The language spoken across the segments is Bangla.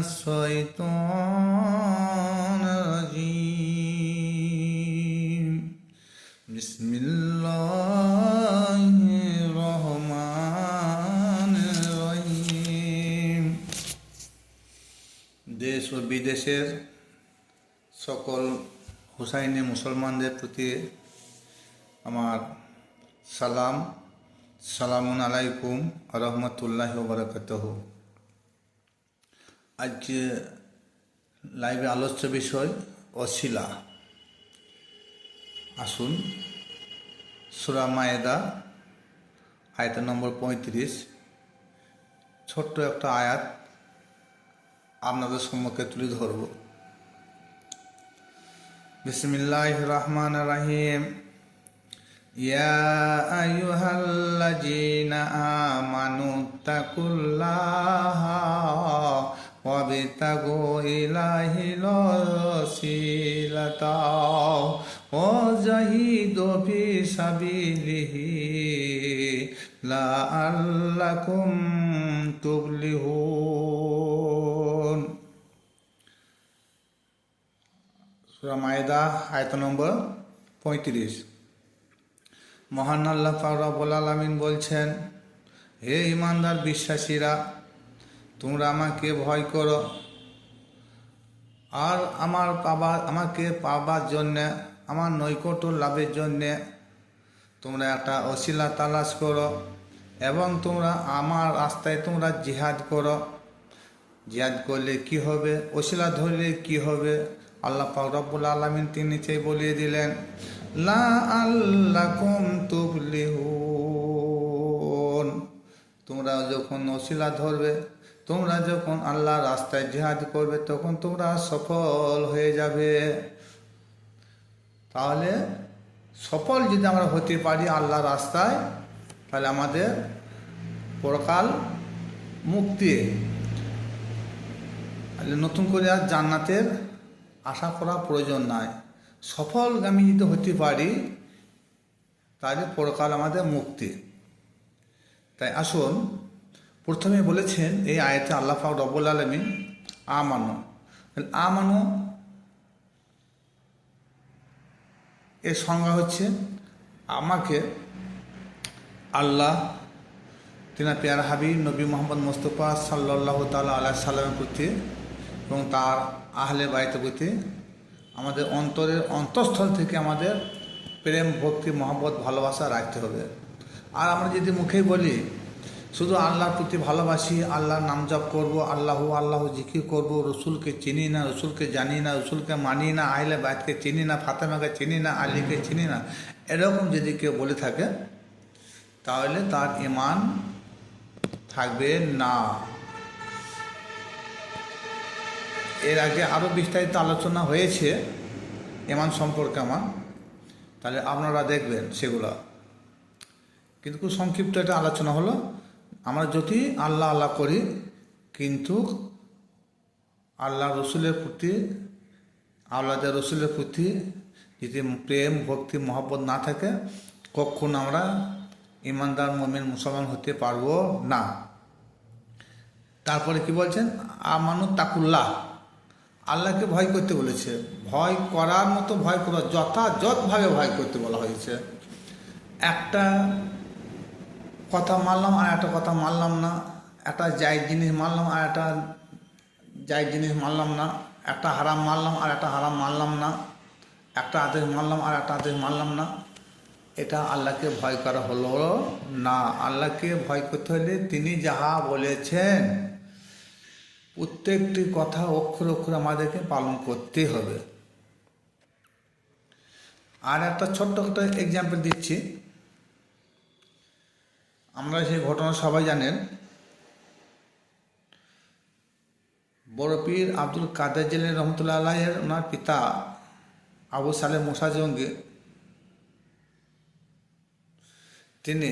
الشيطان الرجيم بسم الله الرحمن الرحيم দেশ ও বিদেশের সকল হুসাইনি মুসলমানদের প্রতি আমার সালাম সালামুন আলাইকুম রহমতুল্লাহ বরকতহ আজকে লাইভে আলোচ্য বিষয় অশিলা আসুন সুরা মায়েদা আয়াত নম্বর পঁয়ত্রিশ ছোট্ট একটা আয়াত আপনাদের সম্মুখে তুলে ধরব বিসমিল্লাহ রহমান রাহিম يا أيها الذين آمنوا اتقوا الله وابتغوا إليه الوسيلة وجاهدوا في سبيله لعلكم تفلحون সূরা মায়েদা আয়ত নম্বর পঁয়ত্রিশ মহান আল্লাহ ফাকরাবুল আলমিন বলছেন হে ইমানদার বিশ্বাসীরা তোমরা আমাকে ভয় করো। আর আমার পাবা, আমাকে পাবার জন্যে, আমার নৈকট্য লাভের জন্যে তোমরা একটা অশিলা তালাশ করো এবং তোমরা আমার রাস্তায় তোমরা জিহাদ করো। জিহাদ করলে কি হবে? অশিলা ধরলে কি হবে? আল্লাহ রব্বুল আলমিন তিনি নিচেই বলিয়ে দিলেন, লা আল্লাকুম তুফলিহুন। তোমরা যখন অশিলা ধরবে তোমরা যখন আল্লাহ রাস্তায় জিহাদ করবে, তখন তোমরা সফল হয়ে যাবে। তাহলে সফল যদি আমরা হতে পারি আল্লাহ রাস্তায়, তাহলে আমাদের পরকাল মুক্তি। তাহলে নতুন করে আর জান্নাতের আশা করা প্রয়োজন নাই। সফল আমি যদি হতে পারি, তাহলে পরকাল আমাদের মুক্তি। তাই আসুন প্রথমে বলেছেন এই আয়তে আল্লাহ পাক রব্বুল আলমিন, আমানো। আমানো এর সংজ্ঞা হচ্ছে, আমাকে আল্লাহ তিনা পেয়ার হাবিব নবী মোহাম্মদ মোস্তফা সাল্লাহ তাল্লাহ আল্লাহ সাল্লামের প্রতি এবং তার আহলে বাড়িতে প্রতি আমাদের অন্তরের অন্তঃস্থল থেকে আমাদের প্রেম, ভক্তি, মহব্বত, ভালোবাসা রাখতে হবে। আর আমরা যদি মুখেই বলি শুধু আল্লাহর প্রতি ভালোবাসি, আল্লাহর নাম জপ করব, আল্লাহ আল্লাহ জিকির করব, রসুলকে চিনি না, রসুলকে জানি না, রসুলকে মানি না আহলে বাইতকে চিনি না, ফাতেমাকে চিনি না, আলীকে চিনি না, এরকম যদি কেউ বলে থাকে, তাহলে তার ইমান থাকবে না। এর আগে আরও বিস্তারিত আলোচনা হয়েছে এমান সম্পর্কে আমার, তাহলে আপনারা দেখবেন সেগুলো। কিন্তু খুব সংক্ষিপ্ত একটা আলোচনা হলো। আমরা যদি আল্লাহ আল্লাহ করি, কিন্তু আল্লাহ রসুলের প্রতি আল্লাদের রসুলের প্রতি যদি প্রেম, ভক্তি, মহব্বত না থাকে, কখন আমরা ইমানদার, মমিন, মুসলমান হতে পারব না। তারপরে কি বলছেন? আমানু তাকুল্লাহ। আল্লাহকে ভয় করতে বলেছে। ভয় করার মতো ভয় করা, যথাযথভাবে ভয় করতে বলা হয়েছে। একটা কথা মানলাম আর একটা কথা মানলাম না, একটা যাই জিনিস মানলাম আর একটা যাই জিনিস মানলাম না, একটা হারাম মানলাম আর একটা হারাম মানলাম না, একটা আদেশ মানলাম আর একটা আদেশ মানলাম না। এটা আল্লাহকে ভয় করা হলো না, আল্লাহকে ভয় করতে হলে তিনি যাহা বলেছেন, প্রত্যেকটি কথা অক্ষর অক্ষর আমাদেরকে পালন করতে হবে। আর একটা ছোট্ট একটা এক্সাম্পল দিচ্ছি। আমরা সেই ঘটনা সবাই জানেন। বড় পীর আব্দুল কাদের জেলের রহমতুল্লাহ আল্লাহের ওনার পিতা আবু সালে মোসা তিনি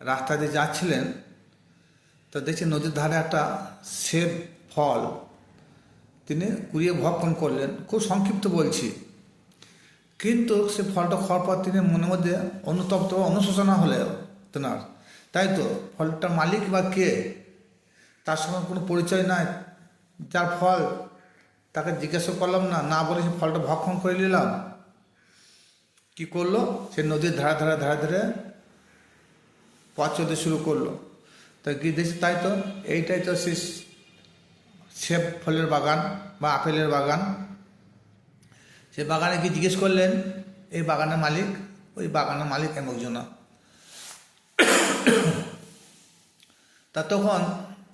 রাস্তা দিয়ে যাচ্ছিলেন, তো দেখছি নদীর ধারে একটা সেব ফল। তিনি কুড়িয়ে ভক্ষণ করলেন, খুব সংক্ষিপ্ত বলছি। কিন্তু সে ফলটা খাওয়ার পর তিনি মনের মধ্যে অনুতপ্ত, অনুশোচনা হলেও তেনার তাই তো? ফলটার মালিক বা কে? তার সঙ্গে কোনো পরিচয় নাই। যার ফল? তাকে জিজ্ঞাসা করলাম না না বলে সে ফলটা ভক্ষণ করে নিলাম। কি করল? সে নদীর ধারে ধারে ধারে ধারে পথ চলতে শুরু করল। তা গিয়ে দেখছি তাই তো? এইটাই তো সে সেব ফলের বাগান বা আপেলের বাগান। সে বাগানে গিয়ে জিজ্ঞেস করলেন? এই বাগানের মালিক? ওই বাগানের মালিক একজন। তা তখন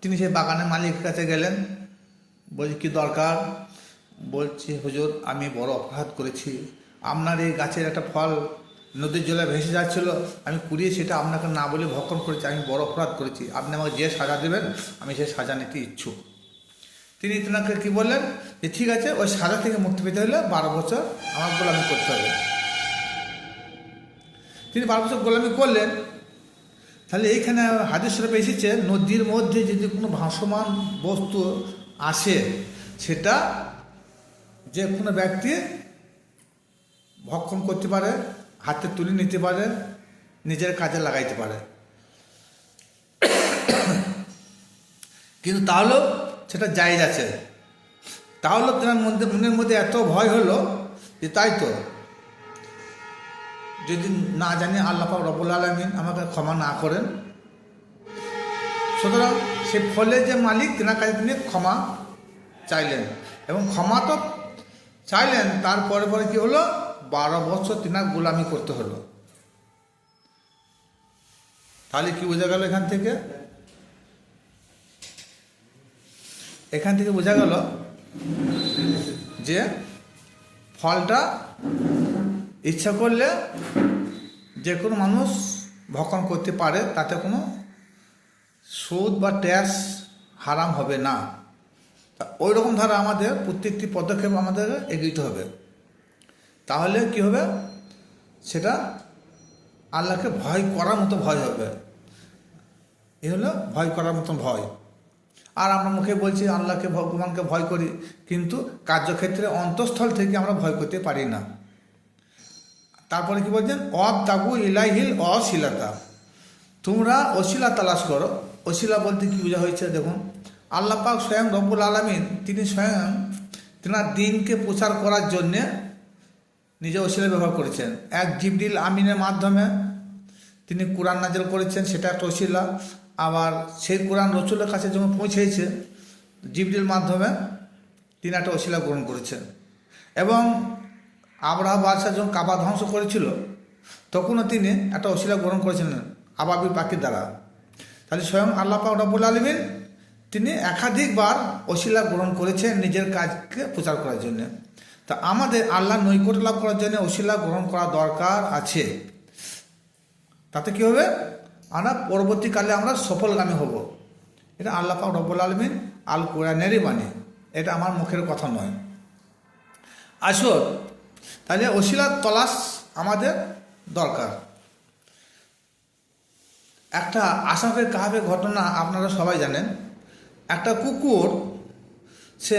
তিনি সেই বাগানের মালিকের কাছে গেলেন। বলছি, কি দরকার? বলছি, হুজুর, আমি বড় অপরাধ করেছি। আপনার এই গাছের একটা ফল নদীর জলে ভেসে যাচ্ছিল, আমি কুড়িয়ে সেটা আপনাকে না বলে ভক্ষণ করেছি। আমি বড় অপরাধ করেছি। আপনি আমাকে যে সাজা দেবেন, আমি সেই সাজা নিতে ইচ্ছুক। তিনি তেনাকে কী বললেন? যে, ঠিক আছে, ওই সাজা থেকে মুক্তি পেতে হলে বারো বছর আমার গোলামি করতে হবে। তিনি বারো বছর গোলামি করলেন। তাহলে এইখানে হাদিস এসেছে নদীর মধ্যে যদি কোনো ভাসমান বস্তু আসে, সেটা যে কোনো ব্যক্তি ভক্ষণ করতে পারে, হাতে তুলে নিতে পারে, নিজের কাজে লাগাইতে পারে। কিন্তু তাহলেও সেটা জায়েজ আছে। তাহলে তেনার মধ্যে, মনের মধ্যে এত ভয় হলো যে তাই তো যদি না জানি আল্লাহ রবুল আলমিন আমাকে ক্ষমা না করেন। সুতরাং সে ফলের যে মালিক, তেনার কাছে তিনি ক্ষমা চাইলেন। এবং ক্ষমা তো চাইলেন তারপরে পরে কি হলো? বারো বছর তিনার গোলামি করতে হলো। তাহলে কি বোঝা গেল এখান থেকে? এখান থেকে বোঝা গেল যে ফলটা ইচ্ছা করলে যে কোনো মানুষ ভক্ষণ করতে পারে, তাতে কোনো সুদ বা ট্যাক্স হারাম হবে না। ওই রকম ধারা আমাদের প্রত্যেকটি পদক্ষেপ আমাদের এগিয়ে হবে। তাহলে কি হবে? সেটা আল্লাহকে ভয় করার মতো ভয় হবে। এ হলো ভয় করার মতো ভয়। আর আমরা মুখে বলছি, আল্লাহকে, ভগবানকে ভয় করি, কিন্তু কার্যক্ষেত্রে অন্তঃস্থল থেকে আমরা ভয় করতে পারি না। তারপরে কি বলছেন? অব তাবু ইলাহিল অশিলাতা। তোমরা অশিলা তালাশ করো। অশিলা বলতে কি বোঝা হয়েছে দেখুন? আল্লাহ পাক স্বয়ং রব্বুল আলমিন, তিনি স্বয়ং তেনার দিনকে প্রচার করার জন্যে নিজে অশিলা ব্যবহার করেছেন। এক জিবরিল আমিনের মাধ্যমে তিনি কোরআন নাজেল করেছেন, সেটা একটা অশিলা। আবার সেই কোরআন রসুলের কাছে যখন পৌঁছেছে জিবরিল মাধ্যমে তিনি একটা অশিলা গ্রহণ করেছেন। এবং আবরাহ বাদশাহ যখন কাবা ধ্বংস করেছিল, তখনও তিনি একটা অশিলা গ্রহণ করেছিলেন আবাবি পাখির দ্বারা। তাহলে স্বয়ং আল্লাহ পাক রব্বুল আলমিন তিনি একাধিকবার অশিলা গ্রহণ করেছেন নিজের কাজকে প্রচার করার জন্য। তা আমাদের আল্লাহ নৈকট্য লাভ করার জন্য অশিলা গ্রহণ করা দরকার আছে। তাতে কি হবে? আমরা পরবর্তীকালে আমরা সফলগামী হব। এটা আল্লাহ পাক রব্বুল আলমিন আল কোরআনেরই বাণী। এটা আমার মুখের কথা নয়। আসল তাহলে অশিলার তলাশ আমাদের দরকার। একটা আসাফের কাহাবের ঘটনা আপনারা সবাই জানেন। একটা কুকুর, সে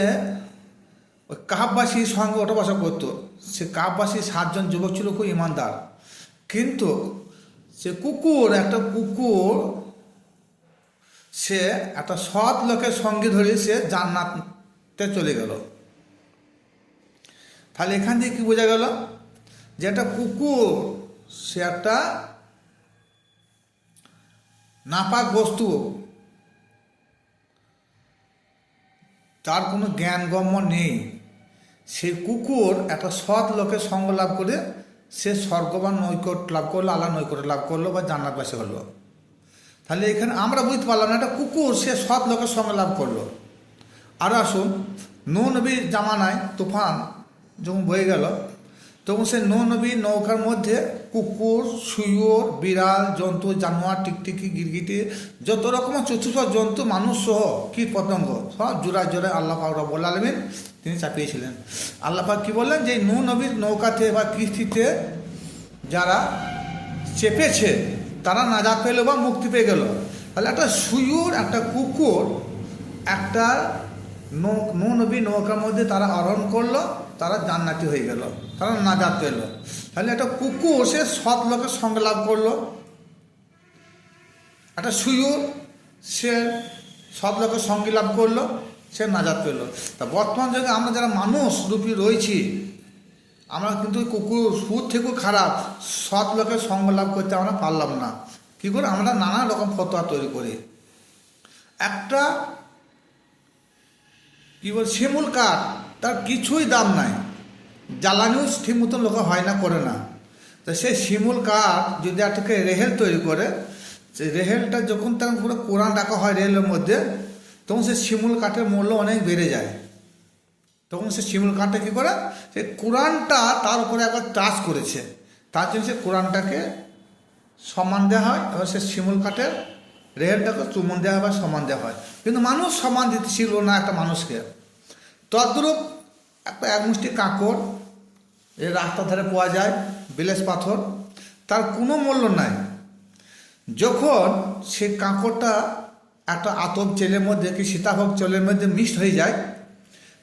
ওই কাহাববাসীর সঙ্গে ওঠা বসা করতো। সে কাহাববাসী সাতজন যুবক ছিল, খুব ইমানদার। কিন্তু সে কুকুর, একটা কুকুর, সে একটা সৎ লোকের সঙ্গে ধরে সে জান্নাতে চলে গেল। তাহলে এখান থেকে কি বোঝা গেল? যে একটা কুকুর, সে একটা নাপাক বস্তু। তার কোনো জ্ঞানগম্য নেই। সেই কুকুর একটা সৎ লোকের সঙ্গ লাভ করে সে স্বর্গবান নৈকট লাভ করল আলা নৈকট লাভ করল বা জান্নাতবাসী হলো তাহলে এখানে আমরা বুঝতে পারলাম না, একটা কুকুর সে সৎ লোকের সঙ্গে লাভ করল। আর আসুন নৌ নবীর জামানায় তুফান যখন বয়ে গেল, তখন সে নৌ নবী নৌকার মধ্যে কুকুর, সুয়োর, বিড়াল, জন্তু, জানোয়ার, টিকটিকি, গিরগিটি, যত রকমের চতুর্থ জন্তু, মানুষ সহ কীট পতঙ্গ, সব জোড়ায় জোড়ায় আল্লাহ পাক আলমিন তিনি চাপিয়েছিলেন। আল্লাহ পাক কী বললেন যে, নৌ নবীর নৌকাতে বা কিস্তিতে যারা চেপেছে, তারা নাজাত পেল বা মুক্তি পেয়ে গেল। তাহলে একটা সুয়ুর, একটা কুকুর, একটা নৌ নবী নৌকার মধ্যে তারা আরোহণ করল তারা জান্নাতি হয়ে গেল, তারা নাজাত পেল তাহলে একটা কুকুর, সে সৎ লোকের সঙ্গে লাভ করল। একটা সুয়ুর সে সৎ লোকের সঙ্গে লাভ করল, সে নাজাত পেল তা বর্তমান যুগে আমরা যারা মানুষ, রূপী রয়েছি, আমরা কিন্তু কুকুর সুর থেকেও খারাপ, সৎ লোকের সঙ্গ লাভ করতে আমরা পারলাম না। কী করে? আমরা নানা রকম ফতোয়া তৈরি করি। একটা, কী বল, শিমুল কাঠ তার কিছুই দাম নাই। জ্বালানিও ঠিক মতন লোক হয় না, করে না। তো সেই শিমুল কাঠ যদি একটাকে রেহেল তৈরি করে সেই রেহেলটা যখন তার পুরো কোরআন রাখা হয় রেলের মধ্যে, তখন সে শিমুল কাঠের মূল্য অনেক বেড়ে যায়। তখন সে শিমুল কাঠটা কী করে? সে কোরআনটা তার উপরে একবার টাচ করেছে। তার জন্য সে কোরআনটাকে সম্মান দেওয়া হয়, এবার সে শিমুল কাঠের রেহেলটাকে চুমন দেওয়া হয় বা সম্মান দেওয়া হয়। কিন্তু মানুষ সম্মান দিতে ছিল না একটা মানুষকে। তদ্রূপ একটা এক মুষ্টি কাঁকড় এই রাস্তার ধারে পাওয়া যায়, বিলেস পাথর, তার কোনো মূল্য নাই। যখন সে কাঁকড়টা একটা আতপ চেলের মধ্যে কি সীতাভোগ চেলের মধ্যে মিক্সড হয়ে যায়,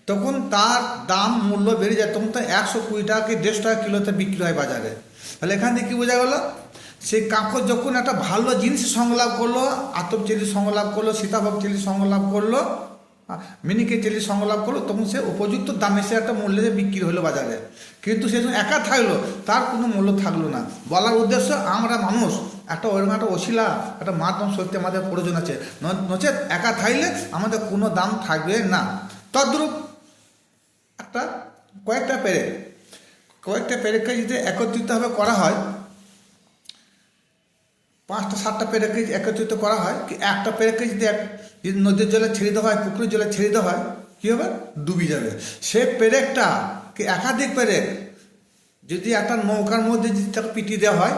তখন তার দাম মূল্য বেড়ে যায়, তখন তো একশো কুড়ি টাকা কি দেড়শো টাকা কিলোতে বিক্রি হয় বাজারে। তাহলে এখান থেকে কী বোঝা গেলো? সেই কাঁকড় যখন একটা ভালো জিনিস সংলাপ করল, আতপ চেলি সংলাপ করল, সীতাভোগ চেলি সংলাপ করল মিনিকে চেলি সংলাপ করল, তখন সে উপযুক্ত দামে সে একটা মূল্যে বিক্রি হলো বাজারে। কিন্তু সে একা থাকল, তার কোনো মূল্য থাকল না। বলার উদ্দেশ্য, আমরা মানুষ, একটা ওইরকম একটা অশিলা, একটা মাধ্যম সত্যি আমাদের প্রয়োজন আছে। নচেত একা থাকলে আমাদের কোনো দাম থাকবে না। তদ্রূপ একটা কয়েকটা পেরেক, কয়েকটা পেরেককে যদি একত্রিতভাবে করা হয় পাঁচটা, সাতটা যদি একত্রিত করা হয়, কি একটা যদি এক, যদি নদীর জলে ছেড়ে দেওয়া হয়, পুকুরের জলে ছেড়ে দেওয়া হয়, কী হবে? ডুবে যাবে। সে পেরেকটা কি একাধিক পেরেক যদি একটা নৌকার মধ্যে যদি তাকে পিটিয়ে দেওয়া হয়,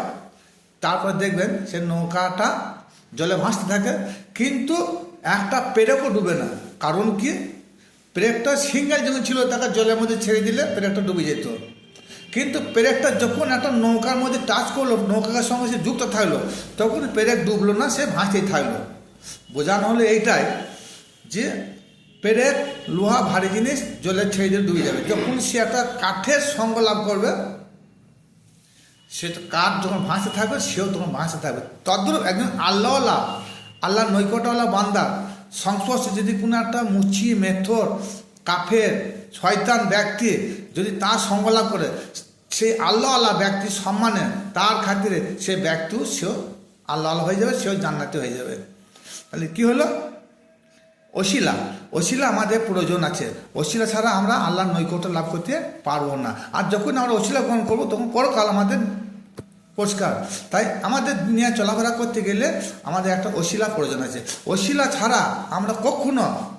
তারপর দেখবেন সে নৌকাটা জলে ভাসতে থাকে, কিন্তু একটা পেরেকও ডুবে না। কারণ কি? পেরেকটা সিঙ্গেল যখন ছিল, তাকে জলের মধ্যে ছেড়ে দিলে পেরেকটা ডুবে যেত। কিন্তু পেরেকটা যখন একটা নৌকার মধ্যে টাচ করল, নৌকার সঙ্গে সে যুক্ত থাকল, তখন পেরেক ডুবলো না, সে ভাসতেই থাকল। বোঝানো হলো এইটাই যে পেরেক লোহা ভারী জিনিস জলে ছেড়ে দিয়ে ডুবে যাবে। যখন সে একটা কাঠের সঙ্গ লাভ করবে, সে কাঠ যখন ভাসতে থাকবে, সেও তখন ভাসতে থাকবে। তদ্রূপ একজন আল্লাহওয়ালা আল্লাহ নৈকটওয়ালা বান্দা, সংস্পর্শে যদি কোনো একটা মুচি, মেথর, কাফের শয়তান ব্যক্তি যদি তার সঙ্গ করে সেই আল্লাহ আল্লাহ ব্যক্তির সম্মানে তার খাতিরে সে ব্যক্তিও সেও আল্লাহ আল্লাহ হয়ে যাবে, সেও জান্নাতি হয়ে যাবে। তাহলে কি হলো? অশিলা। অশিলা আমাদের প্রয়োজন আছে। অশিলা ছাড়া আমরা আল্লাহর নৈকট্য লাভ করতে পারব না। আর যখন আমরা অশিলা গ্রহণ করব, তখন পরকাল আমাদের পরিষ্কার। তাই আমাদের দুনিয়া চলাফেরা করতে গেলে আমাদের একটা অশিলা প্রয়োজন আছে। অশিলা ছাড়া আমরা কখনো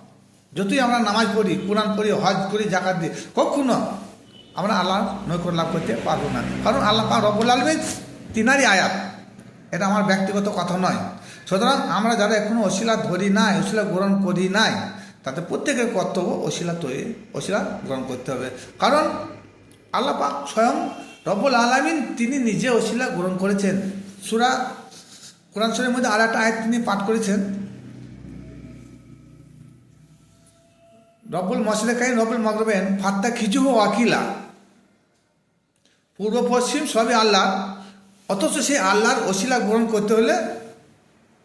যতই আমরা নামাজ পড়ি, কোরআন পড়ি, হজ করি জাকাত দিই, কখনো আমরা আল্লাহর নৈকট্য লাভ করতে পারব না। কারণ আল্লাহ পাক রব্বুল আলমিন তিনারই আয়াত। এটা আমার ব্যক্তিগত কথা নয়। সুতরাং আমরা যারা এখনও অশিলা ধরি নাই, অশিলা গ্রহণ করি নাই তাতে প্রত্যেকের কর্তব্য অশিলা তৈরি, অশিলা গ্রহণ করতে হবে। কারণ আল্লাহ পাক স্বয়ং রব্বুল আলমিন তিনি নিজে অশিলা গ্রহণ করেছেন। সুরা, কোরআন শরীর মধ্যে আর একটা আয়াত তিনি পাঠ করেছেন। রব্বুল মশলে কাইন রব্বুল মগরবেন, ফাত্তা খিচু হো আকিলা পূর্ব পশ্চিম সবই আল্লাহ অথচ সেই আল্লাহর অশিলা গ্রহণ করতে হলে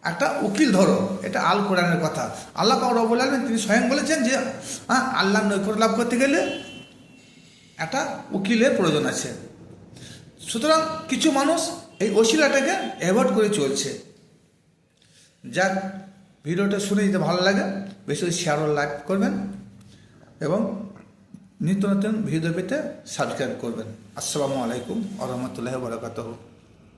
একটা উকিল ধরো, এটা আল কোরআনের কথা। আল্লাহ পাক রব্বুল আলমিন তিনি স্বয়ং বলেছেন যে হ্যাঁ আল্লাহর নৈকট্য লাভ করতে গেলে একটা উকিলের প্রয়োজন আছে। সুতরাং কিছু মানুষ এই অশিলাটাকে অ্যাভয়েড করে চলছে। যাক, ভিডিওটা শুনে যদি ভালো লাগে, বেশি শেয়ার লাইক করবেন। এবং নিত্য নতুন ভিডিও পেতে সাবস্ক্রাইব করবেন। আসসালামু আলাইকুম আ রহমতুল্লাহ বরকাতহ।